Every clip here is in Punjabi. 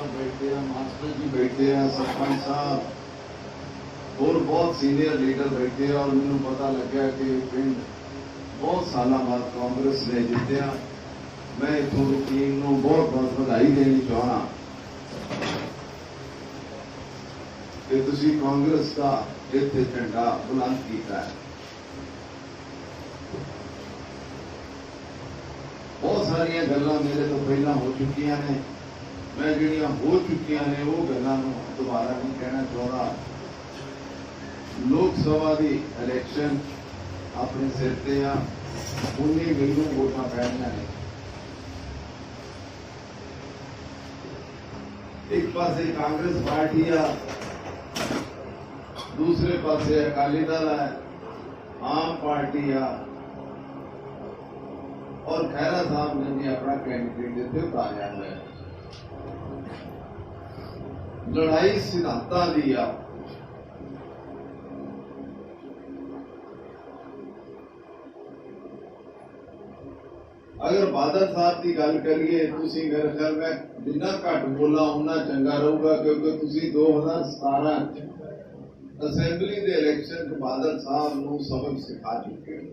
ਸਾਹਿਬ ਬੈਠੇ ਆ ਮਾਸਟਰ ਜੀ ਬੈਠੇ ਆ ਸਰਪੰਚ ਸਾਹਿਬ ਹੋਰ ਬਹੁਤ ਸੀਨੀਅਰ ਲੀਡਰ ਬੈਠੇ ਆ ਔਰ ਮੈਨੂੰ ਪਤਾ ਲੱਗਿਆ ਕਿ ਪਿੰਡ ਬਹੁਤ ਸਾਲਾਂ ਬਾਅਦ ਕਾਂਗਰਸ ਨੇ ਜਿੱਤਿਆ ਮੈਂ ਇਥੋਂ ਦੀ ਟੀਮ ਨੂੰ ਬਹੁਤ ਬਹੁਤ ਵਧਾਈ ਦੇਣੀ ਚਾਹਣਾ ਕਿ ਤੁਸੀਂ ਕਾਂਗਰਸ ਦਾ ਇੱਥੇ ਝੰਡਾ ਬੁਲੰਦ ਕੀਤਾ ਹੈ ਬਹੁਤ ਸਾਰੀਆਂ ਗੱਲਾਂ ਮੇਰੇ ਤੋਂ ਪਹਿਲਾਂ ਹੋ ਚੁੱਕੀਆਂ ਨੇ ਮੈਂ ਜਿਹੜੀਆਂ ਹੋ ਚੁੱਕੀਆਂ ਨੇ ਉਹ ਗੱਲਾਂ ਨੂੰ ਦੁਬਾਰਾ ਨਹੀਂ ਕਹਿਣਾ ਚਾਹੁੰਦਾ ਲੋਕ ਸਭਾ ਦੀ ਇਲੈਕਸ਼ਨ ਆਪਣੇ ਸਿਰ ਤੇ ਆ ਉਨੀ ਮੈਨੂੰ ਵੋਟਾਂ ਪੈਣੀਆਂ ਨੇ ਇੱਕ ਪਾਸੇ ਕਾਂਗਰਸ ਪਾਰਟੀ ਆ ਦੂਸਰੇ ਪਾਸੇ ਅਕਾਲੀ ਦਲ ਹੈ ਆਮ ਪਾਰਟੀ ਆ ਔਰ ਖੈਰਾ ਸਾਹਿਬ ਨੇ ਵੀ ਆਪਣਾ ਕੈਂਡੀਡੇਟ ਇੱਥੇ ਉਤਾਰਿਆ ਹੋਇਆ ਹੈ ਲੜਾਈ ਸਿਧਾਂਤਾਂ ਦੀ ਆ। ਅਗਰ ਬਾਦਲ ਸਾਹਿਬ ਦੀ ਗੱਲ ਕਰੀਏ, ਤੁਸੀਂ ਮੇਰੇ ਖਿਆਲ ਮੈਂ ਜਿੰਨਾ ਘੱਟ ਬੋਲਾਂ ਉਨਾ ਚੰਗਾ ਰਹੂਗਾ, ਕਿਉਂਕਿ ਤੁਸੀਂ 2017 ਚ ਅਸੈਂਬਲੀ ਦੇ ਇਲੈਕਸ਼ਨ ਚ ਬਾਦਲ ਸਾਹਿਬ ਨੂੰ ਸਬਕ ਸਿਖਾ ਚੁੱਕੇ ਹੋ।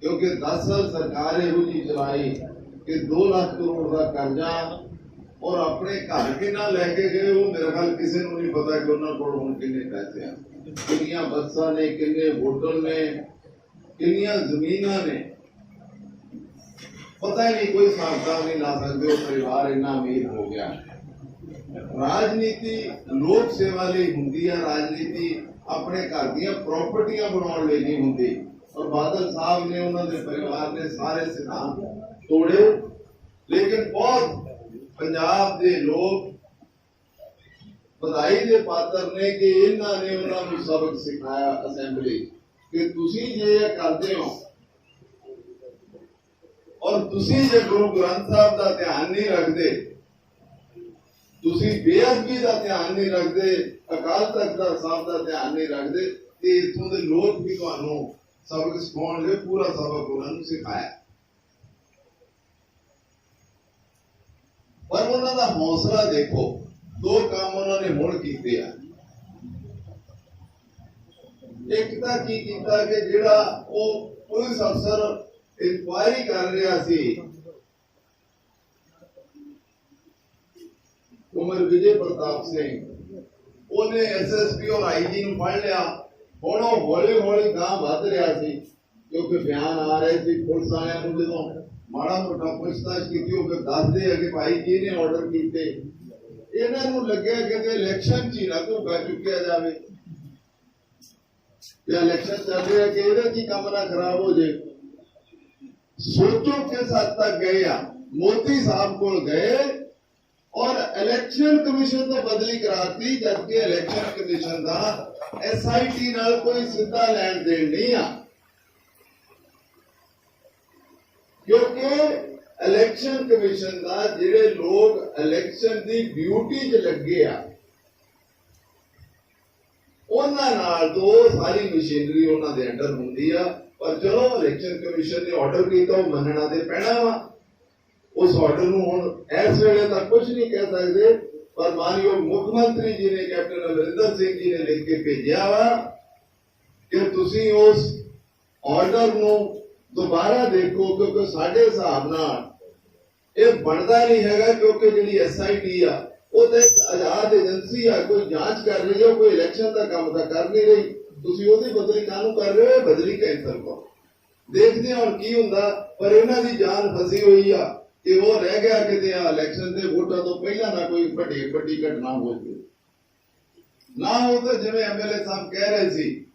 ਕਿਉਂਕਿ 10 ਸਾਲ ਸਰਕਾਰ ਇਹੋ ਜੀ ਚਲਾਈ ਕਿ 2 ਲੱਖ ਕਰੋੜ ਦਾ ਕਰਜ਼ਾ ਔਰ ਆਪਣੇ ਘਰ ਕਿੰਨਾ ਲੈ ਕੇ ਗਏ ਉਹ ਮੇਰੇ ਖਿਆਲ ਕਿਸੇ ਨੂੰ ਨਹੀਂ ਪਤਾ ਕਿ ਉਹਨਾਂ ਕੋਲ ਹੁਣ ਕਿੰਨੇ ਪੈਸੇ ਆ ਕਿੰਨੀਆਂ ਬੱਸਾਂ ਨੇ ਕਿੰਨੇ ਹੋਟਲ ਨੇ ਕਿੰਨੀਆਂ ਜ਼ਮੀਨਾਂ ਨੇ ਪਤਾ ਹੀ ਨਹੀਂ ਕੋਈ ਹਿਸਾਬ ਨਹੀਂ ਲਾ ਸਕਦੇ ਉਹ ਪਰਿਵਾਰ ਇੰਨਾ ਅਮੀਰ ਹੋ ਗਿਆ ਰਾਜਨੀਤੀ ਲੋਕ ਸੇਵਾ ਲਈ ਹੁੰਦੀ ਹੈ ਰਾਜਨੀਤੀ ਆਪਣੇ ਘਰ ਦੀਆਂ ਪ੍ਰਾਪਰਟੀਆਂ ਬਣਾਉਣ ਲਈ ਨਹੀਂ ਹੁੰਦੀ ਔਰ ਬਾਦਲ ਸਾਹਿਬ ਨੇ ਉਹਨਾਂ ਦੇ ਪਰਿਵਾਰ ਨੇ ਸਾਰੇ ਪੰਜਾਬ ਦੇ ਲੋਕ ਵਧਾਈ ਦੇ ਪਾਤਰ ਨੇ ਕਿ ਇਹਨਾਂ ਨੇ ਉਹਨਾਂ ਨੂੰ ਸਬਕ ਸਿਖਾਇਆ ਅਸੈਂਬਲੀ। ਕਿ ਤੁਸੀਂ ਜੇ ਇਹ ਕਰਦੇ ਹੋ ਔਰ ਤੁਸੀਂ ਜੇ ਗੁਰੂ ਗ੍ਰੰਥ ਸਾਹਿਬ ਦਾ ਧਿਆਨ ਨਹੀਂ ਰੱਖਦੇ, ਤੁਸੀਂ ਬੇਅਦਬੀ ਦਾ ਧਿਆਨ ਨਹੀਂ ਰੱਖਦੇ, ਅਕਾਲ ਤਖਤ ਦਾ ਸਾਹਿਬ ਦਾ ਧਿਆਨ ਨਹੀਂ ਰੱਖਦੇ, ਤੇ ਇਥੋਂ ਦੇ ਲੋਕ ਵੀ ਤੁਹਾਨੂੰ ਸਬਕ ਸਿਖਾਉਣ ਲਈ ਪੂਰਾ ਸਬਕ ਉਹਨਾਂ ਨੂੰ ਸਿਖਾਇਆ ਪਰ ਉਹਨਾਂ ਦਾ ਹੌਸਲਾ ਦੇਖੋ। ਦੋ ਕੰਮ ਉਹਨਾਂ ਨੇ ਹੁਣ ਕੀਤੇ ਆ। ਇੱਕ ਤਾਂ ਕੀ ਕੀਤਾ ਕਿ ਜਿਹੜਾ ਉਹ ਪੁਲਿਸ ਅਫਸਰ ਇਨਕੁਆਇਰੀ ਕਰ ਰਿਹਾ ਸੀ, ਉਮਰ ਵਿਜੇ ਪ੍ਰਤਾਪ ਸਿੰਘ, ਉਹਨੇ ਐਸਐਸਪੀ ਔਰ ਆਈਜੀ ਨੂੰ ਫੜ ਲਿਆ। ਹੁਣ ਉਹ ਹੌਲੀ ਹੌਲੀ ਗਾਂ ਵੱਧ ਰਿਹਾ ਸੀ, ਕਿਉਂਕਿ ਬਿਆਨ ਆ ਰਹੇ ਸੀ ਪੁਲਿਸ ਵਾਲਿਆਂ ਨੂੰ ਜਦੋਂ ਮਾੜਾ ਮੋਟਾ ਪੁੱਛਤਾਛ ਕੀਤੀ, ਉਹ ਫਿਰ ਦੱਸਦੇ ਆ ਕਿ ਭਾਈ ਜੀ ਨੇ ਆਰਡਰ ਕੀਤੇ। ਇਹਨਾਂ ਨੂੰ ਲੱਗਿਆ ਕਿ ਤੇ ਇਲੈਕਸ਼ਨ 'ਚ ਹੀ ਨਾ ਧੋਖਾ ਚੁੱਕਿਆ ਜਾਵੇ। ਇਹ ਇਲੈਕਸ਼ਨ ਚੱਲ ਰਿਹਾ ਕਿ ਇਹਦਾ ਕੀ ਕੰਮ ਨਾ ਖਰਾਬ ਹੋ ਜੇ ਸੋਚੋ ਕਿਸ ਹੱਦ ਤੱਕ ਗਏ ਆ। ਮੋਦੀ ਸਾਹਿਬ ਕੋਲ ਗਏ ਔਰ ਇਲੈਕਸ਼ਨ ਕਮਿਸ਼ਨ ਤੋਂ ਬਦਲੀ ਕਰਾਤੀ, ਜਦਕਿ ਇਲੈਕਸ਼ਨ ਕਮਿਸ਼ਨ ਦਾ ਐਸਆਈਟੀ ਨਾਲ ਕੋਈ ਸਿੱਧਾ ਲੈਣ ਦੇਣ ਨਹੀਂ ਆ। ਕਿਉਂਕਿ ਇਲੈਕਸ਼ਨ ਕਮਿਸ਼ਨ ਦਾ ਜਿਹੜੇ ਲੋਕ ਇਲੈਕਸ਼ਨ ਦੀ ਡਿਊਟੀ 'ਚ ਲੱਗੇ ਆ, ਉਹਨਾਂ ਨਾਲ ਤੋਂ ਸਾਰੀ ਮਸ਼ੀਨਰੀ ਉਹਨਾਂ ਦੇ ਅੰਡਰ ਹੁੰਦੀ ਆ, ਪਰ ਚਲੋ ਇਲੈਕਸ਼ਨ ਕਮਿਸ਼ਨ ਨੇ ਆਰਡਰ ਕੀਤਾ, ਉਹ ਮੰਨਣਾ ਤੇ ਪੈਣਾ ਵਾ। ਉਸ ਆਰਡਰ ਨੂੰ ਹੁਣ ਇਸ ਵੇਲੇ ਤਾਂ ਕੁਝ ਨਹੀਂ ਕਹਿ ਸਕਦੇ, ਪਰ ਮਾਨਯੋਗ ਮੁੱਖ ਮੰਤਰੀ ਜੀ ਨੇ ਕੈਪਟਨ ਅਮਰਿੰਦਰ ਸਿੰਘ ਜੀ ਨੇ ਲਿਖ ਕੇ ਭੇਜਿਆ ਵਾ ਕਿ ਤੁਸੀਂ ਉਸ ਆਰਡਰ ਨੂੰ ਦੁਬਾਰਾ ਦੇਖੋ, ਕਿਉਂਕਿ ਸਾਡੇ ਹਿਸਾਬ ਨਾਲ ਇਹ ਬਣਦਾ ਨਹੀਂ ਹੈਗਾ, ਕਿਉਂਕਿ ਜਿਹੜੀ ਐਸਆਈਟੀ ਆ, ਉਹ ਤਾਂ ਆਜ਼ਾਦ ਏਜੰਸੀ ਆ, ਕੋਈ ਜਾਂਚ ਕਰ ਰਹੀ ਹੈ ਕੋਈ ਇਲੈਕਸ਼ਨ ਦਾ ਕੰਮ ਤਾਂ ਕਰ ਨਹੀਂ ਰਹੀ। ਤੁਸੀਂ ਉਹਦੀ ਬਦਲੀ ਕਾਹਨੂੰ ਕਰ ਰਹੇ ਹੋ? ਬਦਲੀ ਕੈਂਸਲ ਕਰੋ। ਦੇਖਦੇ ਹਾਂ ਹੁਣ ਕੀ ਹੁੰਦਾ, ਪਰ ਇਹਨਾਂ ਦੀ ਜਾਨ ਫਸੀ ਹੋਈ ਆ ਕਿ ਉਹ ਰਹਿ ਗਿਆ ਕਿਤੇ ਆ ਇਲੈਕਸ਼ਨ ਦੇ ਵੋਟਾਂ ਤੋਂ ਪਹਿਲਾਂ ਨਾ ਕੋਈ ਵੱਡੀ ਵੱਡੀ ਘਟਨਾ ਹੋ ਜਾਵੇ ਨਾ ਉਹ ਤਾਂ ਜਿਵੇਂ ਐਮਐਲਏ ਸਾਹਿਬ ਕਹਿ ਰਹੇ ਸੀ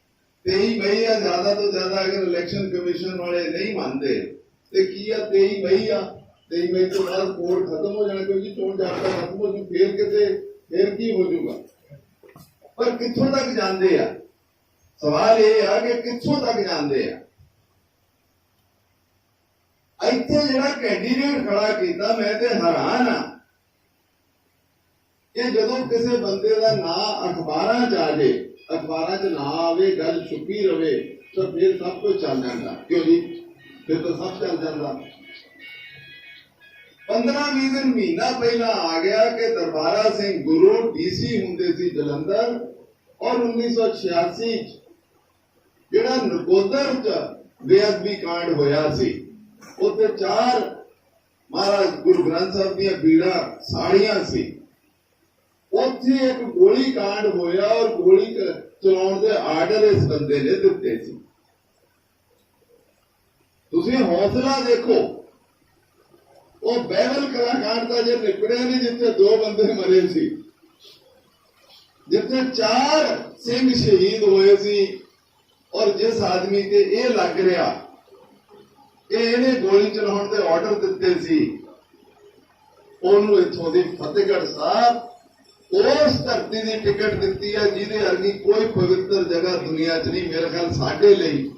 23 ਮਈ ਆ, ਜ਼ਿਆਦਾ ਤੋਂ ਜ਼ਿਆਦਾ ਅਗਰ ਇਲੈਕਸ਼ਨ ਕਮਿਸ਼ਨ ਵਾਲੇ ਨਹੀਂ ਮੰਨਦੇ, ਤੇ ਕੀ ਆ 23 ਮਈ ਆ? 23 ਮਈ ਤੋਂ ਬਾਅਦ ਕੋਡ ਖਤਮ ਹੋ ਜਾਣਾ, ਕਿਉਂਕਿ ਚੋਣ ਜਾਬਤਾ ਖਤਮ ਹੋ ਜੂ, ਫੇਰ ਕਿਤੇ, ਫੇਰ ਕੀ ਹੋ ਜਾਊਗਾ ਪਰ ਕਿੱਥੋਂ ਤੱਕ ਜਾਂਦੇ ਆ? ਸਵਾਲ ਇਹ ਆ ਕਿ ਕਿੱਥੋਂ ਤੱਕ ਜਾਂਦੇ ਆ? ਇੱਥੇ ਜਿਹੜਾ ਕੈਂਡੀਡੇਟ ਖੜਾ ਕੀਤਾ, ਮੈਂ ਤੇ ਹੈਰਾਨ ਆ ਕਿ ਜਦੋਂ ਕਿਸੇ ਬੰਦੇ ਦਾ ਨਾਂ ਅਖਬਾਰਾਂ 'ਚ ਆ ਜੇ ਅਖਬਾਰਾਂ 'ਚ ਨਾ ਆਵੇ, ਗੱਲ ਛੁਪੀ ਰਵੇ, ਤਾਂ ਫਿਰ ਸਭ ਕੁਝ ਚੱਲ ਜਾਂਦਾ। ਕਿਉਂ ਜੀ? ਫਿਰ ਤਾਂ ਸਭ ਚੱਲ ਜਾਂਦਾ। 15 ਦਿਨ ਮਹੀਨਾ ਪਹਿਲਾਂ ਆ ਗਿਆ ਕਿ ਦਰਬਾਰਾ ਸਿੰਘ ਗੁਰੂ ਡੀਸੀ ਹੁੰਦੇ ਸੀ ਜਲੰਧਰ, ਔਰ 1986 ਚ ਜਿਹੜਾ ਨਕੋਦਰ ਚ ਬੇਅਦਬੀ ਕਾਂਡ ਹੋਇਆ ਸੀ, ਉੱਥੇ ਚਾਰ ਮਹਾਰਾਜ ਗੁਰੂ ਗ੍ਰੰਥ ਸਾਹਿਬ ਦੀਆਂ ਬੀੜਾਂ ਸਾੜੀਆਂ ਸੀ। ਉੱਥੇ ਇੱਕ ਗੋਲੀ ਕਾਂਡ ਹੋਇਆ ਔਰ ਗੋਲੀ ਚਲਾਉਣ ਦੇ ਆਰਡਰ ਇਸ ਬੰਦੇ ਨੇ ਦਿੱਤੇ ਸੀ। ਤੁਸੀਂ ਹੌਸਲਾ ਦੇਖੋ, ਉਹ ਬਹਿਬਲ ਕਲਾਕਾਰ ਦਾ ਜੇ ਨਿਪੜਿਆ ਨਹੀਂ ਜਿੱਥੇ ਦੋ ਬੰਦੇ ਮਰੇ ਸੀ, ਜਿੱਥੇ ਚਾਰ ਸਿੰਘ ਸ਼ਹੀਦ ਹੋਏ ਸੀ ਔਰ ਜਿਸ ਆਦਮੀ ਤੇ ਇਹ ਲੱਗ ਰਿਹਾ ਕਿ ਇਹਨੇ ਗੋਲੀ ਚਲਾਉਣ ਦੇ ਆਰਡਰ ਦਿੱਤੇ ਸੀ, ਉਹਨੂੰ ਇੱਥੋਂ ਦੀ ਫਤਿਹਗੜ੍ਹ ਸਾਹਿਬ ਉਸ ਧਰਤੀ ਦੀ ਟਿਕਟ ਦਿੱਤੀ ਹੈ ਜਿਹਦੇ ਵਰਗੀ ਕੋਈ ਪਵਿੱਤਰ ਜਗ੍ਹਾ ਦੁਨੀਆ 'ਚ ਨਹੀਂ, ਮੇਰੇ ਖਿਆਲ ਸਾਡੇ ਲਈ।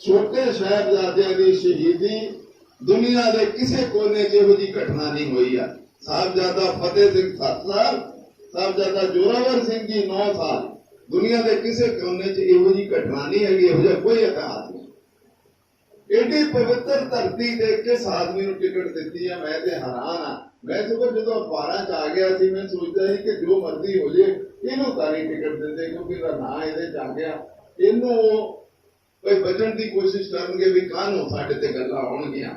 ਛੋਟੇ ਸਾਹਿਬਜ਼ਾਦਿਆਂ ਦੀ ਸ਼ਹੀਦੀ, ਦੁਨੀਆ ਦੇ ਕਿਸੇ ਕੋਨੇ 'ਚ ਇਹੋ ਜਿਹੀ ਘਟਨਾ ਨਹੀਂ ਹੋਈ ਆ। ਸਾਹਿਬਜ਼ਾਦਾ ਫਤਿਹ ਸਿੰਘ 7 ਸਾਲ ਸਾਹਿਬਜ਼ਾਦਾ ਜੋਰਾਵਰ ਸਿੰਘ ਜੀ 9 ਸਾਲ। ਦੁਨੀਆ ਦੇ ਕਿਸੇ ਕੋਨੇ 'ਚ ਇਹੋ ਜਿਹੀ ਘਟਨਾ ਨਹੀਂ ਹੈਗੀ, ਇਹੋ ਜਿਹਾ ਕੋਈ ਇਤਿਹਾਸ ਨਹੀਂ। ਏਡੀ ਪਵਿੱਤਰ ਧਰਤੀ ਦੇ ਕੇ ਇਸ ਆਦਮੀ ਨੂੰ ਟਿਕਟ ਦਿੱਤੀ ਆ, ਮੈਂ ਤੇ ਹੈਰਾਨ ਆ। ਮੈਂ ਸਗੋਂ ਜਦੋਂ ਅਖਬਾਰਾਂ ਚ ਆ ਗਿਆ ਸੀ, ਮੈਂ ਸੋਚਦਾ ਸੀ ਕਿ ਜੋ ਮਰਜ਼ੀ ਹੋ ਜੇ, ਇਹਨੂੰ ਤਾਂ ਨਹੀਂ ਟਿਕਟ ਦਿੰਦੇ ਕਿਉਂਕਿ ਇਹਦਾ ਨਾਂ ਇਹਦੇ ਚ ਆ ਗਿਆ। ਇਹਨੂੰ ਕੋਈ ਬਚਣ ਦੀ ਕੋਸ਼ਿਸ਼ ਕਰਨਗੇ ਵੀ ਕਾਹਨੂੰ ਸਾਡੇ ਤੇ ਗੱਲਾਂ ਹੋਣਗੀਆਂ।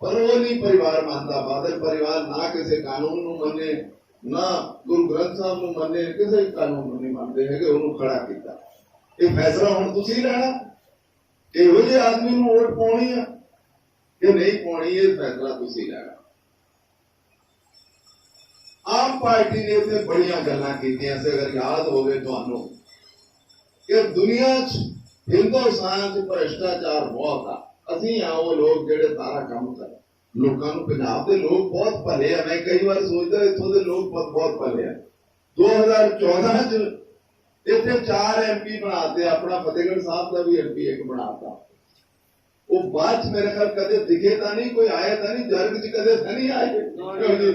ਪਰ ਉਹ ਨਹੀਂ ਪਰਿਵਾਰ ਮੰਨਦਾ, ਬਾਦਲ ਪਰਿਵਾਰ ਨਾ ਕਿਸੇ ਕਾਨੂੰਨ ਨੂੰ ਮੰਨੇ, ਨਾ ਗੁਰੂ ਗ੍ਰੰਥ ਸਾਹਿਬ ਨੂੰ ਮੰਨੇ, ਕਿਸੇ ਕਾਨੂੰਨ ਨੂੰ ਨਹੀਂ ਮੰਨਦੇ ਹੈਗੇ, ਉਹਨੂੰ ਖੜਾ ਕੀਤਾ। ਇਹ ਫੈਸਲਾ ਹੁਣ ਤੁਸੀਂ ਲੈਣਾ। ਇਹੋ ਜਿਹੇ ਆਦਮੀ ਨੂੰ ਵੋਟ ਪਾਉਣੀ ਆ। ਕਿ ਨਹੀਂ ਪਾਉਣੀ, ਇਹ ਫੈਸਲਾ ਤੁਸੀਂ ਲੈਣਾ। ਆਮ ਪਾਰਟੀ ਨੇ ਇੱਥੇ ਬੜੀਆਂ ਗੱਲਾਂ ਕੀਤੀਆਂ ਸੀ, ਅਗਰ ਯਾਦ ਹੋਵੇ ਤੁਹਾਨੂੰ ਕਿ ਦੁਨੀਆ 'ਚ ਹਿੰਦੁਸਤਾਨ 'ਚ ਭ੍ਰਿਸ਼ਟਾਚਾਰ ਬਹੁਤ ਆ। ਅਸੀਂ ਆ ਉਹ ਲੋਕ ਜਿਹੜੇ ਸਾਰਾ ਕੰਮ ਕਰ ਲੋਕਾਂ ਨੂੰ ਪੰਜਾਬ ਦੇ ਲੋਕ ਬਹੁਤ ਭਲੇ ਆ। ਮੈਂ ਕਈ ਵਾਰ ਸੋਚਦਾ ਇੱਥੋਂ ਦੇ ਲੋਕ ਬਹੁਤ ਬਹੁਤ ਭਲੇ ਆ। 2014 'ਚ ਇੱਥੇ ਚਾਰ ਐਮਪੀ ਬਣਾਤੇ, ਆਪਣਾ ਫਤਿਹਗੜ੍ਹ ਸਾਹਿਬ ਦਾ ਵੀ ਐਮਪੀ ਇੱਕ ਬਣਾਤਾ। ਉਹ ਬਾਅਦ ਚ ਮੇਰੇ ਖਿਆਲ ਕਦੇ ਦਿਖੇ ਤਾਂ ਨਹੀਂ, ਕੋਈ ਆਇਆ ਤਾਂ ਨਹੀਂ, ਜਰਗ ਚ ਕਦੇ ਤਾਂ ਨਹੀਂ ਆਏ ਕਿਉਂ ਜੀ?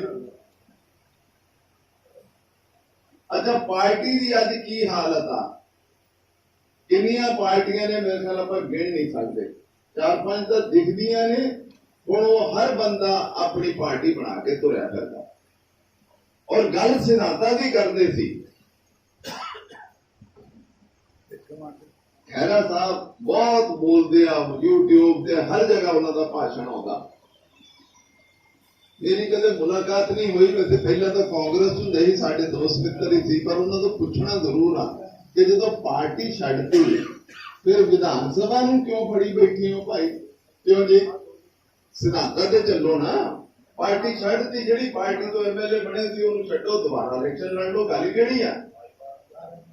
ਅੱਛਾ, ਪਾਰਟੀ ਦੀ ਅੱਜ ਕੀ ਹਾਲਤ ਆ? ਕਿੰਨੀਆਂ ਪਾਰਟੀਆਂ ਨੇ ਮੇਰੇ ਖਿਆਲ ਆਪਾਂ ਗਿਣ ਨਹੀਂ ਸਕਦੇ। ਚਾਰ ਪੰਜ ਤਾਂ ਦਿਖਦੀਆਂ ਨੇ, ਹੁਣ ਉਹ ਹਰ ਬੰਦਾ ਆਪਣੀ ਪਾਰਟੀ ਬਣਾ ਕੇ ਤੁਰਿਆ ਫਿਰਦਾ। ਔਰ ਗੱਲ ਸਿਧਾਂਤਾਂ ਦੀ ਕਰਦੇ ਸੀ। ਖੈਰਾ ਸਾਹਿਬ ਬਹੁਤ ਬੋਲਦੇ ਆ, YouTube ਤੇ ਹਰ ਜਗ੍ਹਾ ਉਹਨਾਂ ਦਾ ਭਾਸ਼ਣ ਆਉਂਦਾ। ਮੇਰੀ ਕਦੇ ਮੁਲਾਕਾਤ ਨਹੀਂ ਹੋਈ, ਵੈਸੇ ਪਹਿਲਾਂ ਤਾਂ ਕਾਂਗਰਸ ਹੁੰਦੇ ਸੀ ਸਾਡੇ ਦੋਸਤ ਮਿੱਤਰ ਹੀ ਸੀ, ਪਰ ਉਹਨਾਂ ਤੋਂ ਪੁੱਛਣਾ ਜ਼ਰੂਰ ਆ ਕਿ ਜਦੋਂ ਪਾਰਟੀ ਛੱਡਤੀ ਫਿਰ ਵਿਧਾਨ ਸਭਾ ਨੂੰ ਕਿਉਂ ਫੜੀ ਬੈਠੀ ਹੋ ਭਾਈ? ਕਿਉਂ ਜੀ? ਸਿਧਾਂਤਾਂ ਤੇ ਚੱਲੋ ਨਾ। ਪਾਰਟੀ ਛੱਡਤੀ ਜਿਹੜੀ ਪਾਰਟੀ ਤੋਂ ਐਮਐਲਏ ਬਣੇ ਸੀ, ਉਹਨੂੰ ਛੱਡੋ, ਦੁਬਾਰਾ ਇਲੈਕਸ਼ਨ ਲੜ ਲਓ, ਗੱਲ ਕਿਹੜੀ ਆ?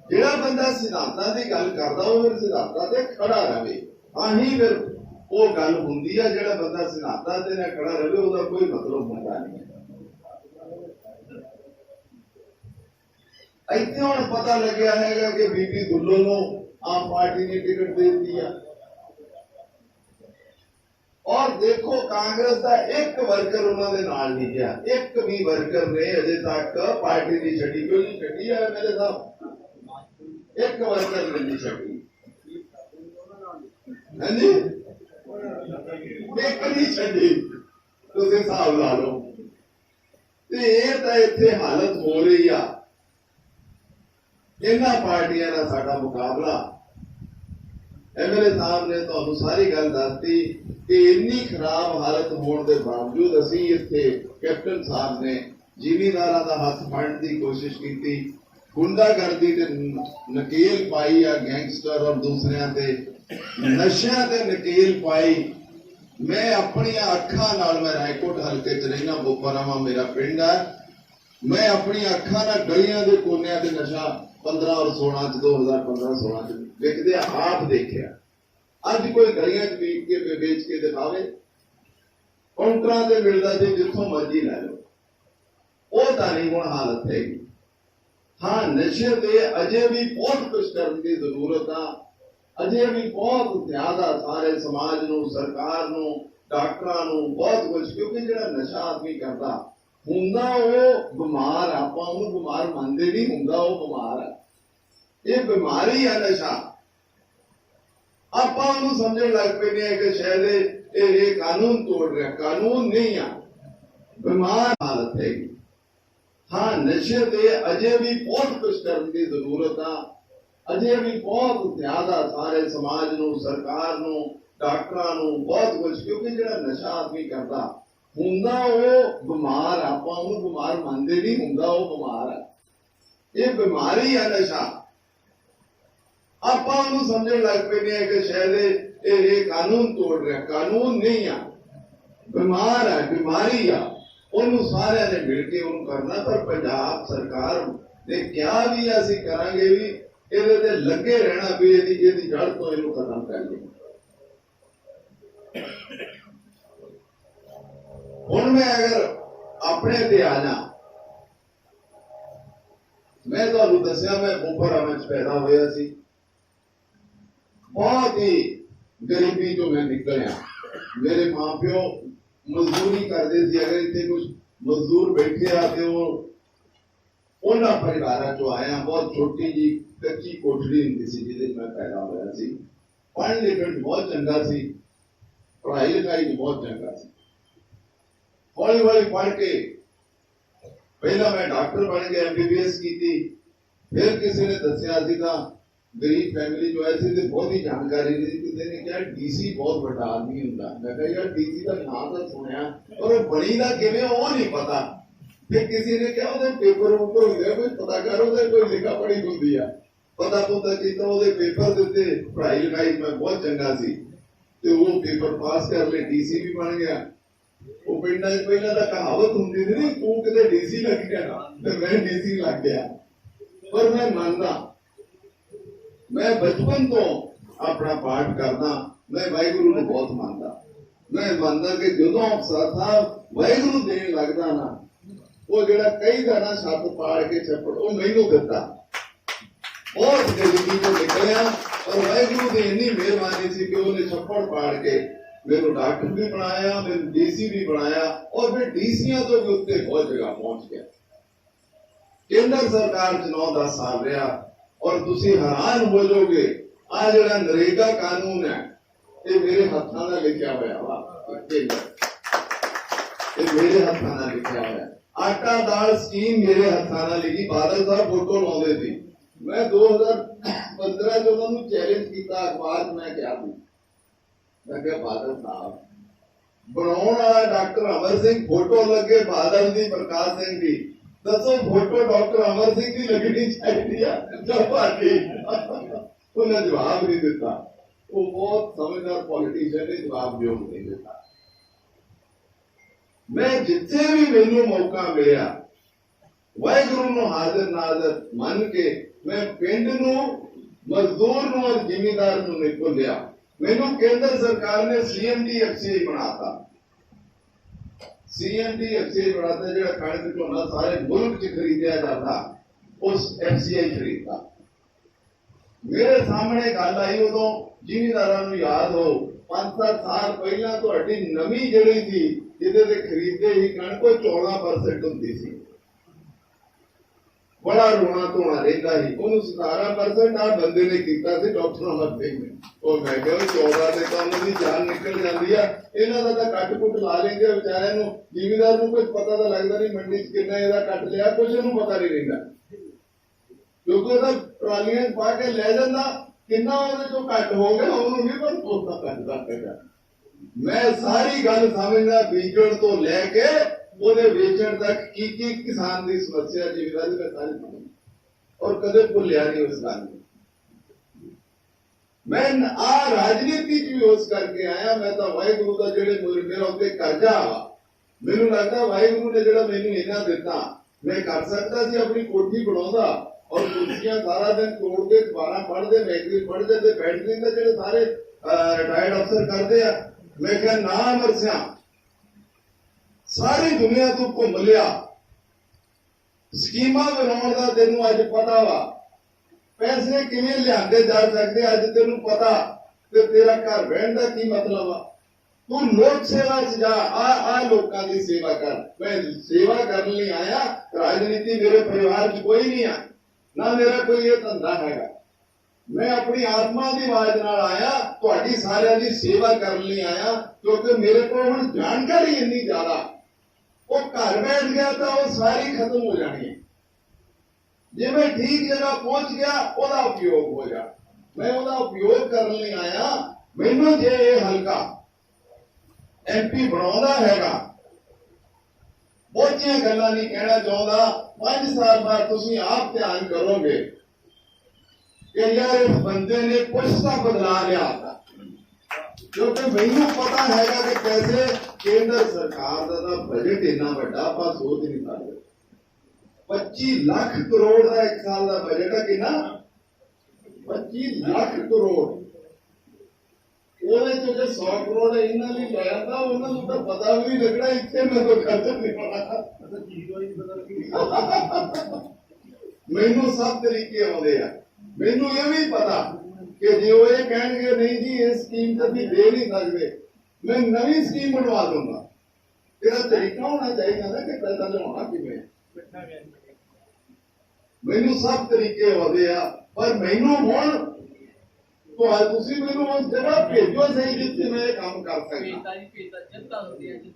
ਜਿਹੜਾ ਬੰਦਾ ਸਿਧਾਂਤਾਂ ਦੀ ਗੱਲ ਕਰਦਾ, ਉਹ ਫਿਰ ਸਿਧਾਂਤਾਂ ਤੇ ਖੜਾ ਰਹੇ। ਆਹੀ ਫਿਰ ਉਹ ਗੱਲ ਹੁੰਦੀ ਆ, ਜਿਹੜਾ ਬੰਦਾ ਸਿਧਾਂਤਾਂ ਤੇ ਨਾ ਖੜਾ ਰਹੇ, ਉਹਦਾ ਕੋਈ ਮਤਲਬ ਹੁੰਦਾ ਨਹੀਂ। ਇੱਥੇ ਹੁਣ ਪਤਾ ਲੱਗਿਆ ਹੈਗਾ ਕਿ ਬੀਬੀ ਦੁੱਲੋ ਨੂੰ ਆਮ ਪਾਰਟੀ ਨੇ ਟਿਕਟ ਦੇ ਦਿੱਤੀ ਆ। ਔਰ ਦੇਖੋ, ਕਾਂਗਰਸ ਦਾ ਇੱਕ ਵਰਕਰ ਉਹਨਾਂ ਦੇ ਨਾਲ ਨਹੀਂ ਗਿਆ। ਇੱਕ ਵੀ ਵਰਕਰ ਨੇ ਅਜੇ ਤੱਕ ਪਾਰਟੀ ਦੀ ਛੱਡੀ। ਕਿਉਂ ਨਹੀਂ ਛੱਡੀ ਆ ਮੇਰੇ ਸਾਹਿਬ? ਇੱਕ ਵਰਕਰ ਨੇ ਨਹੀਂ ਛੱਡੀ। ਹਾਂਜੀ? ਇੱਕ ਨਹੀਂ ਛੱਡੀ, ਤੁਸੀਂ ਹਿਸਾਬ ਲਾ ਲਓ। ਤੇ ਇਹ ਤਾਂ ਇੱਥੇ ਹਾਲਤ ਹੋ ਰਹੀ ਆ। ਇਹਨਾਂ ਪਾਰਟੀਆਂ ਦਾ ਸਾਡਾ ਮੁਕਾਬਲਾ। ਐਮਐਲਏ ਸਾਹਿਬ ਨੇ ਤੁਹਾਨੂੰ ਸਾਰੀ ਗੱਲ ਦੱਸਤੀ ਕਿ ਇੰਨੀ ਖਰਾਬ ਹਾਲਤ ਹੋਣ ਦੇ ਬਾਵਜੂਦ ਅਸੀਂ ਇੱਥੇ ਕੈਪਟਨ ਸਾਹਿਬ ਨੇ ਜਿਮੀਦਾਰਾਂ ਦਾ ਹੱਥ ਫੜਨ ਦੀ ਕੋਸ਼ਿਸ਼ ਕੀਤੀ, ਗੁੰਡਾਗਰਦੀ ਤੇ ਨ- ਨਕੇਲ ਪਾਈ ਆ ਗੈਂਗਸਟਰ ਔਰ ਦੂਸਰਿਆਂ ਤੇ। ਨਸ਼ਿਆਂ ਤੇ ਨਕੇਲ ਪਾਈ ਮੈਂ ਆਪਣੀਆਂ ਅੱਖਾਂ ਨਾਲ ਮੈਂ ਰਾਏਕੋਟ ਹਲਕੇ ਚ ਰਹਿਣਾ ਬੋਪਰਾਵਾ ਮੇਰਾ ਪਿੰਡ ਹੈ। ਮੈਂ ਆਪਣੀਆਂ ਅੱਖਾਂ ਨਾਲ ਗਲੀਆਂ ਦੇ ਕੋਨਿਆਂ ਤੇ ਨਸ਼ਾ 15 ਔਰ 16 ਚ 2015 16 ਚ ਵਿਕਦੇ ਆਪ ਦੇਖਿਆ। ਅੱਜ ਕੋਈ ਗਲੀਆਂ ਚ ਵੇਚ ਕੇ ਵੇਚ ਕੇ ਦਿਖਾਵੇ। ਕਾਊਂਟਰਾਂ ਤੇ ਮਿਲਦਾ ਜੇ ਜਿੱਥੋਂ ਮਰਜ਼ੀ ਲੈ ਲਓ। ਉਹ ਤਾਂ ਨਹੀਂ ਹੁਣ ਹਾਲਤ ਹੈਗੀ। ਹਾਂ, ਨਸ਼ੇ ਤੇ ਅਜੇ ਵੀ ਬਹੁਤ ਕੁਝ ਕਰਨ ਦੀ ਜ਼ਰੂਰਤ ਆ। ਅਜੇ ਵੀ ਬਹੁਤ ਜ਼ਿਆਦਾ ਸਾਰੇ ਸਮਾਜ ਨੂੰ ਸਰਕਾਰ ਨੂੰ ਡਾਕਟਰਾਂ ਨੂੰ ਬਹੁਤ ਕੁਝ ਕਿਉਂਕਿ ਜਿਹੜਾ ਨਸ਼ਾ ਆਦਮੀ ਕਰਦਾ ਹੁੰਦਾ ਉਹ ਬਿਮਾਰ ਆ, ਆਪਾਂ ਉਹਨੂੰ ਬਿਮਾਰ ਮੰਨਦੇ ਨਹੀਂ ਹੁੰਦਾ ਉਹ ਬਿਮਾਰ ਹੈ ਇਹ ਬਿਮਾਰੀ ਹੈ ਨਸ਼ਾ। ਆਪਾਂ ਉਹਨੂੰ ਸਮਝਣ ਲੱਗ ਪਏ ਨੇ ਕਿ ਸ਼ਾਇਦ ਇਹ ਇਹ- ਕਾਨੂੰਨ ਤੋੜ ਰਿਹਾ ਕਾਨੂੰਨ ਨਹੀਂ ਆ। ਬਿਮਾਰ ਹਾਲਤ ਹੈਗੀ। ਹਾਂ ਨਸ਼ੇ ਤੇ ਅਜੇ ਵੀ ਬਹੁਤ ਕੁਝ ਕਰਨ ਦੀ ਜ਼ਰੂਰਤ ਆ। ਅਜੇ ਵੀ ਬਹੁਤ ਜ਼ਿਆਦਾ ਸਾਰੇ ਸਮਾਜ ਨੂੰ, ਸਰਕਾਰ ਨੂੰ, ਡਾਕਟਰਾਂ ਨੂੰ ਬਹੁਤ ਕੁਝ ਕਿਉਂਕਿ ਜਿਹੜਾ ਨਸ਼ਾ ਆਦਮੀ ਕਰਦਾ, ਹੁੰਦਾ ਉਹ ਬਿਮਾਰ ਆਪਾਂ ਉਹਨੂੰ ਬਿਮਾਰ ਮੰਨਦੇ ਨਹੀਂ, ਹੁੰਦਾ ਉਹ ਬਿਮਾਰ ਹੈ ਇਹ ਬਿਮਾਰੀ ਹੈ ਨਸ਼ਾ। ਆਪਾਂ ਉਹਨੂੰ ਸਮਝਣ ਲੱਗ ਪਏ ਨੇ ਕਿ ਸ਼ਾਇਦ ਇਹ ਇਹ ਕਾਨੂੰਨ ਤੋੜ ਰਿਹਾ, ਕਾਨੂੰਨ ਨਹੀਂ ਆ। ਬਿਮਾਰ ਹੈ ਬਿਮਾਰੀ ਆ। ਉਹਨੂੰ ਸਾਰਿਆਂ ਨੇ ਮਿਲ ਕੇ ਉਹਨੂੰ ਕਰਨਾ, ਪਰ ਪੰਜਾਬ ਸਰਕਾਰ ਨੇ ਕਿਹਾ ਵੀ ਅਸੀਂ ਕਰਾਂਗੇ ਵੀ ਇਹਦੇ ਤੇ ਲੱਗੇ ਰਹਿਣਾ ਵੀ ਇਹਦੀ ਇਹਦੀ ਜੜ ਤੋਂ ਇਹਨੂੰ ਖਤਮ ਕਰੀਏ ਹੁਣ ਮੈਂ ਅਗਰ ਆਪਣੇ ਤੇ ਆ ਜਾ, ਮੈਂ ਤੁਹਾਨੂੰ ਦੱਸਿਆ ਮੈਂ ਬੁੱਫਰ ਚ ਪੈਦਾ ਹੋਇਆ ਸੀ। ਬਹੁਤ ਹੀ ਗਰੀਬੀ ਤੋਂ ਮੈਂ ਨਿਕਲਿਆ। ਮੇਰੇ ਮਾਪਿਓ ਮਜ਼ਦੂਰੀ ਕਰਦੇ ਸੀ, ਅਗਰ ਇੱਥੇ ਕੁਝ ਮਜ਼ਦੂਰ ਬੈਠੇ ਆ ਤੇ ਉਹ ਉਹਨਾਂ ਪਰਿਵਾਰਾਂ ਚੋਂ ਆਇਆ, ਬਹੁਤ ਛੋਟੀ ਜੀ ਕੱਚੀ ਕੋਠੜੀ ਹੁੰਦੀ ਸੀ ਜਿਹਦੇ 'ਚ ਮੈਂ ਪੈਦਾ ਹੋਇਆ ਸੀ ਪੜ੍ਹਨ ਲਿਖਣ 'ਚ ਬਹੁਤ ਚੰਗਾ ਸੀ ਪੜ੍ਹਾਈ ਲਿਖਾਈ 'ਚ ਬਹੁਤ ਚੰਗਾ ਸੀ ਹੌਲੀ ਹੌਲੀ ਪੜ੍ਹ ਕੇ ਪਹਿਲਾਂ ਮੈਂ ਡਾਕਟਰ ਬਣ ਗਿਆ ਐਮਬੀਬੀਐਸ ਕੀਤੀ ਫਿਰ ਕਿਸੇ ਨੇ ਦੱਸਿਆ ਸੀ ਤਾਂ ਗਰੀਬ ਫੈਮਿਲੀ ਜੋ ਐਸੀ ਤੇ ਬਹੁਤ ਹੀ ਜਾਣਕਾਰੀ ਨਹੀਂ ਕਿਸੇ ਨੇ ਕਿਹਾ ਡੀਸੀ ਬਹੁਤ ਵੱਡਾ ਆਦਮੀ ਹੁੰਦਾ ਮੈਂ ਕਿਹਾ ਯਾਰ ਡੀਸੀ ਦਾ ਨਾਮ ਤਾਂ ਸੁਣਿਆ ਪਰ ਉਹ ਬਣੀ ਦਾ ਕਿਵੇਂ ਉਹ ਨਹੀਂ ਪਤਾ ਫਿਰ ਕਿਸੇ ਨੇ ਕਿਹਾ ਉਹਦੇ ਪੇਪਰ ਉੱਪਰ ਹੁੰਦੇ ਆ, ਕੋਈ ਪਤਾ ਕਰ ਉਹਦੇ ਕੋਈ ਲਿਖਾ ਪੜੀ ਹੁੰਦੀ ਆ ਪਤਾ ਪੁੱਤਾ ਕੀਤਾ, ਉਹਦੇ ਪੇਪਰ ਦਿੱਤੇ ਪੜ੍ਹਾਈ ਲਿਖਾਈ ਮੈਂ ਬਹੁਤ ਚੰਗਾ ਸੀ। ਤੇ ਉਹ ਪੇਪਰ ਪਾਸ ਕਰ ਲੈ ਡੀਸੀ ਵੀ ਬਣ ਗਿਆ। ਉਹ ਪਿੰਡਾਂ 'ਚ ਪਹਿਲਾਂ ਤਾਂ ਕਹਾਵਤ ਹੁੰਦੀ ਸੀ ਨੀ, ਤੂੰ ਕਿਤੇ ਡੀਸੀ ਲੱਗ ਗਿਆ ਤੇ ਮੈਂ ਡੀਸੀ ਲੱਗ ਗਿਆ। ਪਰ ਮੈਂ ਮੰਨਦਾ, ਮੈਂ ਬਚਪਨ ਤੋਂ ਆਪਣਾ ਪਾਠ ਕਰਦਾ, ਮੈਂ ਵਾਹਿਗੁਰੂ ਨੂੰ ਬਹੁਤ ਮੰਨਦਾ। ਮੈਂ ਮੰਨਦਾ ਕਿ ਜਦੋਂ ਅਫਸਰ ਸਾਹਿਬ ਵਾਹਿਗੁਰੂ ਦੇਣ ਲੱਗਦਾ ਨਾ, ਉਹ ਜਿਹੜਾ ਕਈ ਦਾ ਨਾ ਛੱਤ ਪਾੜ ਕੇ ਛੱਪੜ, ਉਹ ਮੈਨੂੰ ਦਿੱਤਾ। ਬਹੁਤ ਗਰੀਬੀ ਤੋਂ ਨਿਕਲਿਆ ਔਰ ਵਾਹਿਗੁਰੂ ਦੀ ਇੰਨੀ ਮਿਹਰਬਾਨੀ ਸੀ ਕਿ ਉਹਨੇ ਛੱਪੜ ਪਾੜ ਕੇ ਮੈਨੂੰ ਡਾਕਟਰ ਵੀ ਬਣਾਇਆ, ਮੈਨੂੰ ਡੀਸੀ ਵੀ ਬਣਾਇਆ ਔਰ ਫਿਰ ਡੀਸੀਆਂ ਤੋਂ ਵੀ ਉੱਤੇ ਬਹੁਤ ਜਗ੍ਹਾ ਪਹੁੰਚ ਗਿਆ। ਕੇਂਦਰ ਸਰਕਾਰ ਚ 9-10 ਸਾਲ ਰਿਹਾ ਔਰ ਤੁਸੀਂ ਹੈਰਾਨ ਹੋ ਜਾਓਗੇ, ਆ ਜਿਹੜਾ ਨਰੇਗਾ ਕਾਨੂੰਨ ਹੈ, ਇਹ ਮੇਰੇ ਹੱਥਾਂ ਨਾਲ ਲਿਖਿਆ ਹੋਇਆ ਵਾ ਇਹ ਮੇਰੇ ਹੱਥਾਂ ਨਾਲ ਲਿਖਿਆ ਹੋਇਆ। ਆਟਾ ਦਾਲ ਸਕੀਮ ਮੇਰੇ ਹੱਥਾਂ ਨਾਲ ਲਿਖੀ, ਬਾਦਲ ਸਾਹਿਬ ਫੋਟੋ ਲਾਉਂਦੇ ਸੀ। ਮੈਂ 2015 ਚ ਉਹਨਾਂ ਨੂੰ ਚੈਲੰਜ ਕੀਤਾ, ਅਖਬਾਰ 'ਚ ਮੈਂ ਕਿਹਾ ਸੀ। ਮੈਂ ਕਿਹਾ, ਬਾਦਲ ਸਾਹਿਬ, ਬਣਾਉਣ ਵਾਲਾ ਡਾਕਟਰ ਅਮਰ ਸਿੰਘ ਫੋਟੋ ਲੱਗੇ ਬਾਦਲ ਦੀ, ਪ੍ਰਕਾਸ਼ ਸਿੰਘ ਦੀ। ਦੱਸੋ, ਫੋਟੋ ਡਾਕਟਰ ਅਮਰ ਸਿੰਘ ਦੀ ਲੱਗਣੀ ਚਾਹੀਦੀ ਆ, ਜਾਂ ਭਾਟੀ ਉਹਨੇ ਜਵਾਬ ਨਹੀਂ ਦਿੱਤਾ। ਉਹ ਬਹੁਤ ਸਮਝਦਾਰ ਪੋਲੀਟੀਸ਼ੀਅਨ ਨੇ, ਜਵਾਬ ਦਿਓ ਨਹੀਂ ਦਿੱਤਾ। ਮੈਂ ਜਿੱਥੇ ਵੀ ਮੈਨੂੰ ਮੌਕਾ ਮਿਲਿਆ, ਵਾਹਿਗੁਰੂ ਨੂੰ ਹਾਜ਼ਰ ਨਾਜ਼ਰ ਮੰਨ ਕੇ ਮੈਂ ਪਿੰਡ ਨੂੰ, ਮਜ਼ਦੂਰ ਨੂੰ ਔਰ ਜ਼ਿਮੀਂਦਾਰ ਨੂੰ ਨਹੀਂ ਭੁੱਲਿਆ। ਮੈਨੂੰ ਕੇਂਦਰ ਸਰਕਾਰ ਨੇ ਸੀਐਮਡੀ ਐਫਸੀਆਈ ਬਣਾਤਾ। ਸੀਐਮਡੀ ਐਫਸੀਆਈ ਬਣਾਤਾ, ਜਿਹੜਾ ਕਣਕ ਝੋਨਾ ਸਾਰੇ ਮੁਲਕ 'ਚ ਖਰੀਦਿਆ ਜਾਂਦਾ, ਉਸ ਐਫਸੀਆਈ ਖਰੀਦਦਾ ਮੇਰੇ ਸਾਹਮਣੇ ਗੱਲ ਆਈ ਉਦੋਂ, ਜ਼ਿਮੀਂਦਾਰਾਂ ਨੂੰ ਯਾਦ ਹੋ, ਪੰਜ ਸੱਤ ਸਾਲ ਪਹਿਲਾਂ ਤੁਹਾਡੀ ਨਵੀਂ ਜਿਹੜੀ ਸੀ, ਜਿਹਦੇ ਤੇ ਖਰੀਦੇ ਹੀ ਕਣਕ ਉਹ 14% ਹੁੰਦੀ ਸੀ। ਬੜਾ ਰੋਣਾ ਧੋਣਾ ਰਹਿੰਦਾ ਸੀ। ਉਹਨੂੰ 17% ਆ ਬੰਦੇ ਨੇ ਕੀਤਾ ਸੀ, ਡਾਕਟਰ ਅਮਰ ਸਿੰਘ ਨੇ ਉਹ ਮੈਂ ਕਿਹਾ 14 ਦੇ ਤਾਂ ਦੀ ਜਾਨ ਨਿਕਲ ਜਾਂਦੀ ਆ। ਇਹਨਾਂ ਦਾ ਤਾਂ ਕੱਟ ਕੁੱਟ ਲਾ ਲੈਂਦੇ ਆ ਵਿਚਾਰਿਆਂ ਨੂੰ। ਜ਼ਿਮੀਦਾਰ ਨੂੰ ਕੁਝ ਪਤਾ ਤਾਂ ਲੱਗਦਾ ਨਹੀਂ ਮੰਡੀ 'ਚ ਕਿੰਨਾ ਇਹਦਾ ਕੱਟ ਲਿਆ ਕੁਝ ਇਹਨੂੰ ਪਤਾ ਨਹੀਂ ਰਹਿੰਦਾ। ਕਿਉਂਕਿ ਉਹਦਾ ਟਰਾਲੀਆਂ ਪਾ ਕੇ ਲੈ ਜਾਂਦਾ, ਕਿੰਨਾ ਉਹਦੇ ਤੋਂ ਘੱਟ ਹੋ ਗਿਆ, ਉਹਨੂੰ ਨਹੀਂ ਪਰ ਪੋਤਾ ਕੱਟਦਾ ਮੈਂ ਸਾਰੀ ਗੱਲ ਸਮਝਦਾ, ਬੀਜਣ ਤੋਂ ਲੈ ਕੇ ਉਹਦੇ ਵੇਚਣ ਤੱਕ ਕੀ ਕੀ ਕਿਸਾਨ ਦੀ ਸਮੱਸਿਆ ਜ਼ਿਮੀਦਾਰ ਦੀ ਸਾਰੀ ਸਮਝਦਾ ਔਰ ਕਦੇ ਭੁੱਲਿਆ ਨਹੀਂ ਉਸ ਗੱਲ ਮੈਂ ਆ ਰਾਜਨੀਤੀ ਚ ਉਸ ਕਰਕੇ ਆਇਆ, ਮੈਂ ਤਾਂ ਵਾਹਿਗੁਰੂ ਦਾ ਜਿਹੜੇ ਮੇਰਾ ਉੱਤੇ ਕਰਜ਼ਾ ਮੈਨੂੰ ਲੱਗਦਾ ਵਾਹਿਗੁਰੂ ਨੇ ਜਿਹੜਾ ਮੈਨੂੰ ਇਹਨਾਂ ਦਿੱਤਾ, ਮੈਂ ਕਰ ਸਕਦਾ ਸੀ ਆਪਣੀ ਕੋਠੀ ਬਣਾਉਂਦਾ ਔਰ ਕੁਰਸੀਆਂ ਸਾਰਾ ਦਿਨ ਤੋੜ ਕੇ ਅਖਬਾਰਾਂ ਪੜ੍ਹਦੇ, ਮੈਗਜ਼ੀਨ ਪੜ੍ਹਦੇ ਤੇ ਬੈਠਦੇ ਤੇ ਜਿਹੜੇ ਸਾਰੇ ਰਿਟਾਇਰਡ ਅਫਸਰ ਕਰਦੇ ਆ। ਮੈਂ ਕਿਹਾ ਨਾ ਮਰਸਿਆ। ਸਾਰੀ ਦੁਨੀਆ ਤੂੰ ਘੁੰਮ ਲਿਆ। ਸਕੀਮਾਂ ਬਣਾਉਣ ਦਾ ਤੈਨੂੰ ਅੱਜ ਪਤਾ ਵਾ। ਪੈਸੇ ਕਿਵੇਂ ਲਿਆਂਦੇ ਜਾ ਸਕਦੇ ਅੱਜ ਤੈਨੂੰ ਪਤਾ। ਤੇ ਤੇਰਾ ਘਰ ਬਹਿਣ ਦਾ ਕੀ ਮਤਲਬ ਆ? ਤੂੰ ਲੋਕ ਸੇਵਾ ਚ ਜਾ, ਆ ਆ ਲੋਕਾਂ ਦੀ ਸੇਵਾ ਕਰ। ਮੈਂ ਸੇਵਾ ਕਰਨ ਲਈ ਆਇਆ, ਰਾਜਨੀਤੀ ਮੇਰੇ ਪਰਿਵਾਰ ਚ ਕੋਈ ਨਹੀਂ ਆ। ਨਾ ਮੇਰਾ ਕੋਈ ਇਹ ਧੰਦਾ ਹੈਗਾ। ਮੈਂ ਆਪਣੀ ਆਤਮਾ ਦੀ ਆਵਾਜ਼ ਨਾਲ ਆਇਆ, ਤੁਹਾਡੀ ਸਾਰਿਆਂ ਦੀ ਸੇਵਾ ਕਰਨ ਲਈ ਆਇਆ, ਕਿਉਂਕਿ ਮੇਰੇ ਕੋਲ ਹੁਣ ਜਾਣਕਾਰੀ ਇੰਨੀ ਜ਼ਿਆਦਾ। ਉਹ ਘਰ ਬੈਠ ਗਿਆ ਤਾਂ ਉਹ ਸਾਰੀ ਖਤਮ ਹੋ ਜਾਣੀ ਹੈ। ਜੇ ਮੈਂ ਠੀਕ ਜਗ੍ਹਾ ਪਹੁੰਚ ਗਿਆ, ਉਹਦਾ ਉਪਯੋਗ ਹੋ ਜਾ। ਮੈਂ ਉਹਦਾ ਉਪਯੋਗ ਕਰਨ ਲਈ ਆਇਆ, ਮੈਨੂੰ ਜੇ ਇਹ ਹਲਕਾ ਐਮਪੀ ਬਣਾਉਂਦਾ ਹੈਗਾ, ਬਹੁਤੀਆਂ ਗੱਲਾਂ ਨਹੀਂ ਕਹਿਣਾ ਚਾਹੁੰਦਾ। 5 ਸਾਲ ਬਾਅਦ ਤੁਸੀਂ ਆਪ ਧਿਆਨ ਕਰੋਗੇ ਕਿ ਯਾਰ ਇਸ ਬੰਦੇ ਨੇ ਕੁਛ ਤਾਂ ਬਦਲਾ ਲਿਆ ਤਾਂ ਕਿਉਂਕਿ ਮੈਨੂੰ ਪਤਾ ਹੈਗਾ ਕਿ ਕੈਸੇ ਕੇਂਦਰ ਸਰਕਾਰ ਦਾ ਤਾਂ ਬਜਟ ਇੰਨਾ ਵੱਡਾ, ਆਪਾਂ ਸੋਚ ਨਹੀਂ ਸਕਦੇ। 25 ਲੱਖ ਕਰੋੜ ਦਾ ਇੱਕ ਸਾਲ ਦਾ ਬਜਟ ਹੈ ਕਿੰਨਾ? 25 ਲੱਖ ਕਰੋੜ। ਉਹਦੇ ਚ ਜੇ 100 ਕਰੋੜ ਇਹਨਾਂ ਲਈ ਲਿਆ ਤਾਂ ਉਹਨਾਂ ਨੂੰ ਤਾਂ ਪਤਾ ਵੀ ਨਹੀਂ ਲੱਗਣਾ, ਇੱਥੇ ਮੈਨੂੰ ਖਰਚ ਨਹੀਂ ਹੋਣਾ। ਮੈਨੂੰ ਸਭ ਤਰੀਕੇ ਆਉਂਦੇ ਆ। ਮੈਨੂੰ ਇਹ ਵੀ ਪਤਾ ਕਿ ਜੇ ਉਹ ਇਹ ਕਹਿਣਗੇ, ਨਹੀਂ ਜੀ ਇਹ ਸਕੀਮ ਤਾਂ ਅਸੀਂ ਦੇ ਨਹੀਂ ਸਕਦੇ। ਮੈਂ ਨਵੀਂ ਸਕੀਮ ਬਣਵਾ ਦੂੰਗਾ ਤੇਰਾ ਤਰੀਕਾ ਹੋਣਾ ਚਾਹੀਦਾ ਨਾ ਕਿ ਪੈਸਾ ਲਿਆਉਣਾ ਕਿਵੇਂ। ਮੈਨੂੰ ਸਭ ਤਰੀਕੇ ਆਉਂਦੇ ਆ ਪਰ ਮੈਨੂੰ ਹੁਣ ਤੁਸੀਂ ਮੈਨੂੰ ਉਸ ਜਗ੍ਹਾ ਭੇਜੋ ਸਹੀ ਜਿੱਥੇ ਮੈਂ ਇਹ ਕੰਮ ਕਰ ਸਕਦਾ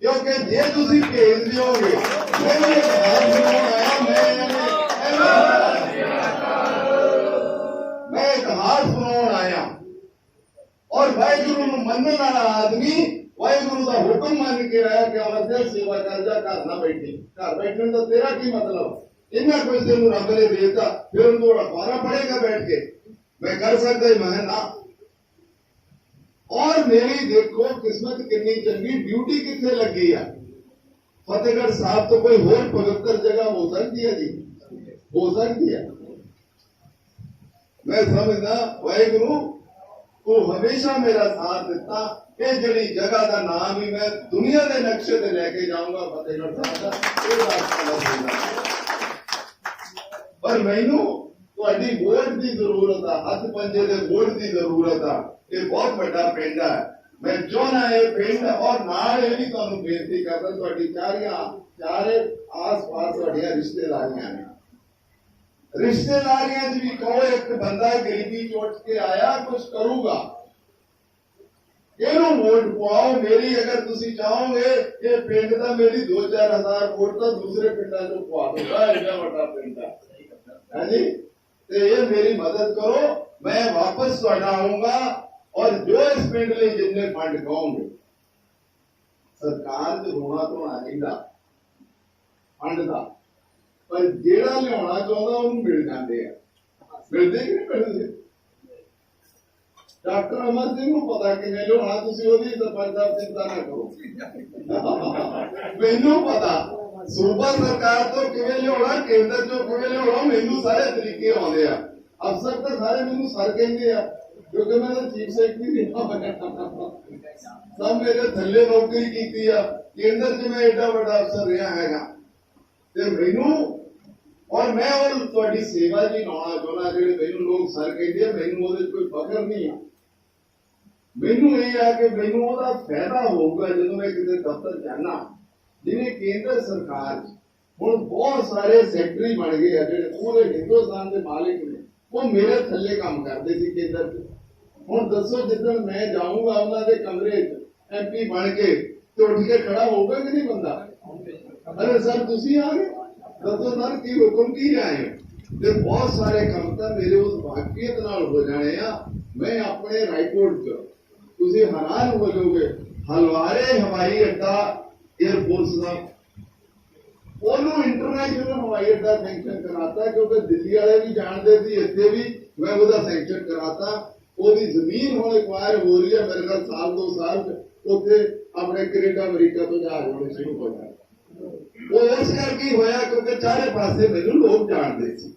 ਕਿਉਂਕਿ ਜੇ ਤੁਸੀਂ ਭੇਜ ਦਿਓਗੇ ਮੈਨੂੰ ਬੈਠਣ ਦਾ ਤੇਰਾ ਕੀ ਮਤਲਬ? ਇੰਨਾ ਕੁਝ ਤੈਨੂੰ ਰੱਬ ਨੇ ਦੇਤਾ ਫਿਰ ਉਹਨੂੰ ਅਖਬਾਰਾਂ ਪੜੇਗਾ ਬੈਠ ਕੇ। ਮੈਂ ਕਰ ਸਕਦਾ ਹੀ ਮੈਂ ਕਿਹਾ ਨਾ। ਔਰ ਮੇਰੀ ਦੇਖੋ, ਕਿਸਮਤ ਕਿੰਨੀ ਚੰਗੀ, ਡਿਊਟੀ ਕਿੱਥੇ ਲੱਗੀ ਆ? ਫਤਿਹਗੜ੍ਹ ਸਾਹਿਬ ਤੋਂ ਕੋਈ ਹੋਰ ਪਵਿੱਤਰ ਜਗ੍ਹਾ ਹੋ ਸਕਦੀ ਹੈ ਜੀ? ਹੋ ਸਕਦੀ ਹੈ ਮੈਂ ਸਮਝਦਾ, ਵਾਹਿਗੁਰੂ, ਤੂੰ ਹਮੇਸ਼ਾ ਮੇਰਾ ਸਾਥ ਦਿੱਤਾ। ਇਹ ਜਿਹੜੀ ਜਗ੍ਹਾ ਦਾ ਨਾਮ ਹੀ ਮੈਂ ਦੁਨੀਆ ਦੇ ਨਕਸ਼ੇ ਤੇ ਲੈ ਕੇ ਜਾਊਂਗਾ, ਫਤਿਹਗੜ੍ਹ ਸਾਹਿਬ ਦਾ। ਇਹ ਰਾਸਤਾ ਪਰ ਮੈਨੂੰ ਤੁਹਾਡੀ ਵੋਟ ਦੀ ਜ਼ਰੂਰਤ ਆ, ਹੱਥ ਪੰਜੇ ਦੇ ਵੋਟ ਦੀ ਜ਼ਰੂਰਤ ਆ। ਇਹ ਬਹੁਤ ਵੱਡਾ ਪਿੰਡ ਹੈ ਮੈਂ ਚਾਹੁੰਦਾ ਇਹ ਪਿੰਡ ਔਰ ਨਾਲ ਇਹ ਵੀ ਤੁਹਾਨੂੰ ਬੇਨਤੀ ਕਰਦਾ, ਤੁਹਾਡੀ ਚਾਰੀਆਂ, ਚਾਰੇ ਆਸ-ਪਾਸ ਤੁਹਾਡੀਆਂ ਰਿਸ਼ਤੇਦਾਰੀਆਂ ਨੇ। ਰਿਸ਼ਤੇਦਾਰੀਆਂ 'ਚ ਵੀ ਕਹੋ, ਇੱਕ ਬੰਦਾ ਗਰੀਬੀ ਚ ਉੱਠ ਕੇ ਆਇਆ ਕੁਝ ਕਰੂਗਾ। ਇਹਨੂੰ ਵੋਟ ਪਾਓ ਮੇਰੀ ਅਗਰ ਤੁਸੀਂ ਚਾਹੋਗੇ, ਇਹ ਪਿੰਡ ਦਾ ਮੇਰੀ 2-4000 ਵੋਟ ਤਾਂ ਦੂਸਰੇ ਪਿੰਡਾਂ ਤੋਂ ਪਵਾ ਦੂੰਗਾ ਇੰਨਾ ਵੱਡਾ ਪਿੰਡ ਹੈ ਹਾਂਜੀ ਤੇ ਇਹ ਮੇਰੀ ਮਦਦ ਕਰੋ, ਮੈਂ ਵਾਪਸ ਤੁਹਾਡਾ ਆਉਂਗਾ ਔਰ ਜੋ ਇਸ ਪਿੰਡ ਲਈ ਜਿੰਨੇ ਫੰਡ ਕਹੋਗੇ, ਸਰਕਾਰ ਤੇ ਹੋਣਾ ਤੋਂ ਆਏਗਾ ਫੰਡ ਦਾ। ਪਰ ਜਿਹੜਾ ਲਿਆਉਣਾ ਚਾਹੁੰਦਾ, ਉਹਨੂੰ ਮਿਲ ਜਾਂਦੇ ਆ। ਮਿਲਦੇ ਕਿ ਨਹੀਂ ਮਿਲਦੇ? ਡਾਕਟਰ ਅਮਰ ਸਿੰਘ ਨੂੰ ਪਤਾ ਕਿਵੇਂ ਲਿਆਉਣਾ ਤੁਸੀਂ ਉਹਦੀ ਸਰਪੰਚ ਚਿੰਤਾ ਨਾ ਕਰੋ। ਮੈਨੂੰ ਪਤਾ, ਸੂਬਾ ਸਰਕਾਰ ਤੋਂ ਕਿਵੇਂ ਲਿਆਉਣਾ, ਕੇਂਦਰ ਤੋਂ ਕਿਵੇਂ ਲਿਆਉਣਾ, ਮੈਨੂੰ ਸਾਰੇ ਤਰੀਕੇ ਆਉਂਦੇ ਆ। ਅਫਸਰ ਤਾਂ ਸਾਰੇ ਮੈਨੂੰ ਸਰ ਕਹਿੰਦੇ ਆ, ਕਿਉਂਕਿ ਮੈਂ ਤਾਂ ਚੀਫ ਸੈਕਟਰੀ ਰਿਹਾ ਬਣਿਆ ਸਭ ਮੇਰੇ ਥੱਲੇ ਨੌਕਰੀ ਕੀਤੀ ਆ, ਕੇਂਦਰ 'ਚ ਮੈਂ ਐਡਾ ਵੱਡਾ ਅਫਸਰ ਰਿਹਾ ਹੈਗਾ। ਤੇ ਮੈਨੂੰ, ਔਰ ਮੈਂ ਉਹ ਤੁਹਾਡੀ ਸੇਵਾ ਜੀ ਲਾਉਣਾ ਚਾਹੁੰਦਾ ਜਿਹੜੇ ਮੈਨੂੰ ਲੋਕ ਸਰ ਕਹਿੰਦੇ ਮੈਨੂੰ ਉਹਦੇ 'ਚ ਕੋਈ ਫਖਰ ਨਹੀਂ ਆ। ਮੈਨੂੰ ਇਹ ਆ ਕਿ ਮੈਨੂੰ ਉਹਦਾ ਫਾਇਦਾ ਹੋਊਗਾ ਜਦੋਂ ਮੈਂ ਕਿਸੇ ਦਫ਼ਤਰ ਜਾਣਾ ਜਿਵੇਂ ਕੇਂਦਰ ਸਰਕਾਰ ਹੁਣ ਬਹੁਤ ਸਾਰੇ ਸੈਕਟਰੀ ਬਣ ਗਏ ਆ ਜਿਹੜੇ ਪੂਰੇ ਹਿੰਦੁਸਤਾਨ ਦੇ ਮਾਲਿਕ ਨੇ। ਉਹ ਮੇਰੇ ਥੱਲੇ ਕੰਮ ਕਰਦੇ ਸੀ ਕੇਂਦਰ 'ਚ। ਹੁਣ ਦੱਸੋ ਜਿੱਦਣ ਮੈਂ ਜਾਊਂਗਾ ਉਹਨਾਂ ਦੇ ਕਮਰੇ 'ਚ ਐਮਪੀ ਬਣ ਕੇ, ਤੇ ਉੱਠ ਕੇ ਖੜਾ ਹੋਊਗਾ ਕਿ ਨਹੀਂ ਬੰਦਾ? ਅਰੇ ਸਰ, ਤੁਸੀਂ ਆ ਗਏ? ਦੱਸੋ ਸਰ, ਕੀ ਹੁਕਮ ਕੀ ਆਏ ਤੇ ਬਹੁਤ ਸਾਰੇ ਕੰਮ ਤਾਂ ਮੇਰੇ ਉਸ ਵਾਕੀਅਤ ਨਾਲ ਹੋ ਜਾਣੇ ਆ। ਮੈਂ ਆਪਣੇ ਰਾਈਪੋਰਟ 'ਚ ਤੁਸੀਂ ਹੈਰਾਨ ਹੋ ਜਾਓਗੇ ਹਲਵਾਰੇ ਹਵਾਈ ਅੱਡਾ 에ਅਰਫੋਰਸ ਦਾ ਉਹਨੂੰ ਇੰਟਰਨੈਸ਼ਨਲ ਹਵਾਈ ਅੱਡਾ ਸੈਂਕਸ਼ਨ ਕਰਾਤਾ ਕਿਉਂਕਿ ਦਿੱਲੀ ਵਾਲੇ ਵੀ ਜਾਣਦੇ ਸੀ ਇੱਥੇ ਵੀ ਮੈਂ ਉਹਦਾ ਸੈਂਕਸ਼ਨ ਕਰਾਤਾ ਉਹਦੀ ਜ਼ਮੀਨ ਹੁਣ ਐਕਵਾਇਰ ਹੋ ਰਹੀ ਹੈ ਮੇਰੇ ਨਾਲ ਸਾਲ ਦੋ ਸਾਲ 'ਚ ਉੱਥੇ ਆਪਣੇ ਕੈਨੇਡਾ ਅਮਰੀਕਾ ਤੋਂ ਜਹਾਜ਼ ਹੋਣੇ ਸ਼ੁਰੂ ਹੋ ਜਾਣਗੇ ਉਹ ਇਸ ਕਰਕੇ ਹੋਇਆ ਕਿਉਂਕਿ ਚਾਰੇ ਪਾਸੇ ਮੈਨੂੰ ਲੋਕ ਜਾਣਦੇ ਸੀ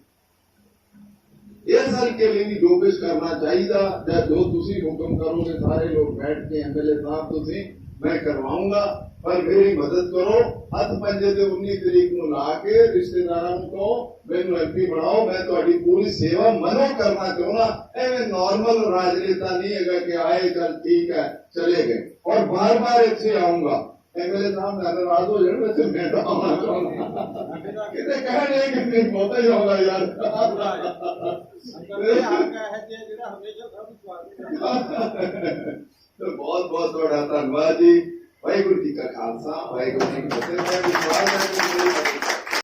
ਇਸ ਹਲਕੇ ਲਈ ਵੀ ਜੋ ਕਰਨਾ ਚਾਹੀਦਾ ਜਾਂ ਜੋ ਤੁਸੀਂ ਹੁਕਮ ਕਰੋਗੇ, ਸਾਰੇ ਲੋਕ ਬੈਠ ਕੇ ਐਮਐਲਏ ਸਾਹਿਬ ਤੁਸੀਂ, ਮੈਂ ਕਰਵਾਉਂਗਾ, ਪਰ ਮੇਰੀ ਮਦਦ ਕਰੋ। ਹੱਥ ਪੰਜੇ ਤੇ 19 ਤਰੀਕ ਨੂੰ ਲਾ ਕੇ ਰਿਸ਼ਤੇਦਾਰਾਂ ਨੂੰ ਕਹੋ ਮੈਨੂੰ ਐਮਪੀ ਬਣਾਓ, ਮੈਂ ਤੁਹਾਡੀ ਪੂਰੀ ਸੇਵਾ ਮਨੋ ਕਰਨਾ ਚਾਹੁੰਦਾ। ਐਵੇਂ ਨਾਰਮਲ ਰਾਜਨੇਤਾ ਨਹੀਂ ਹੈਗਾ ਕਿ ਆਏ ਗੱਲ ਠੀਕ ਹੈ, ਚਲੇ ਗਏ। ਔਰ ਬਾਰ-ਬਾਰ ਇੱਥੇ ਆਉਂਗਾ। ਐਮਐਲਏ ਸਾਹਿਬ ਨਾਲ ਨਾਰਾਜ਼ ਹੋ ਜਾਣ ਮੈਂ ਤੇ ਮੈਂ ਤਾਂ ਆਉਣਾ ਚਾਹੁੰਦਾ ਕਿਤੇ ਕਹਿਣੇ ਕਿ ਨਹੀਂ ਬਹੁਤਾ ਹੀ ਆਉਂਦਾ ਯਾਰ ਤੇ ਬਹੁਤ ਬਹੁਤ ਤੁਹਾਡਾ ਧੰਨਵਾਦ ਜੀ ਵਾਹਿਗੁਰੂ ਜੀ ਕਾ ਖਾਲਸਾ ਵਾਹਿਗੁਰੂ